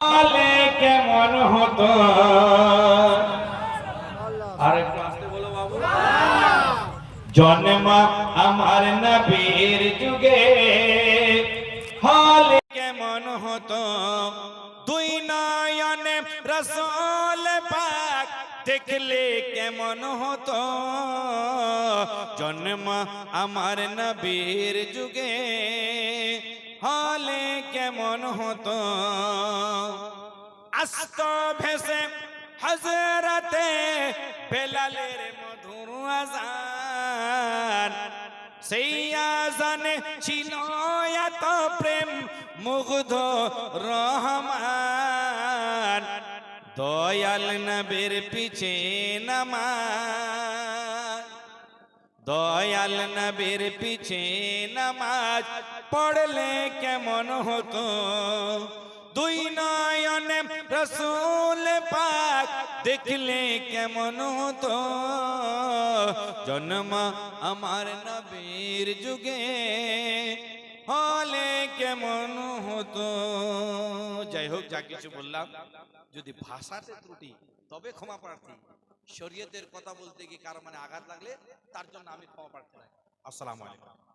তাহলে কেমন হতো? জন্ম আমার নবীর যুগে, হলে কেমন হতো? দুই নয়নে রসল পাক দেখলে কেমন হতো? জন্ম আমার নবীর যুগে হলে কেমন হতো? আস্ত ভেসে হজরতে বেলালের মধুর আজান। সেই আজানে ছিল এত প্রেম, মুগ্ধ রহমান। দয়াল নবীর পিছে নামাজ। দয়াল নবীর পিছে নামাজ পড়লে কেমন হতো? দুই নয়নে রসুল পাক দেখলে কেমন হতো? জন্ম আমার নবীর যুগে হলে কেমন হতো? যাই হোক, যা কিছু বললাম, যদি ভাষাতে ত্রুটি, তবে ক্ষমা প্রার্থী। শরীয়তের কথা বলতে গিয়ে কারও মানে আঘাত লাগলে তার জন্য আমি ক্ষমা প্রার্থী আসসালামু আলাইকুম।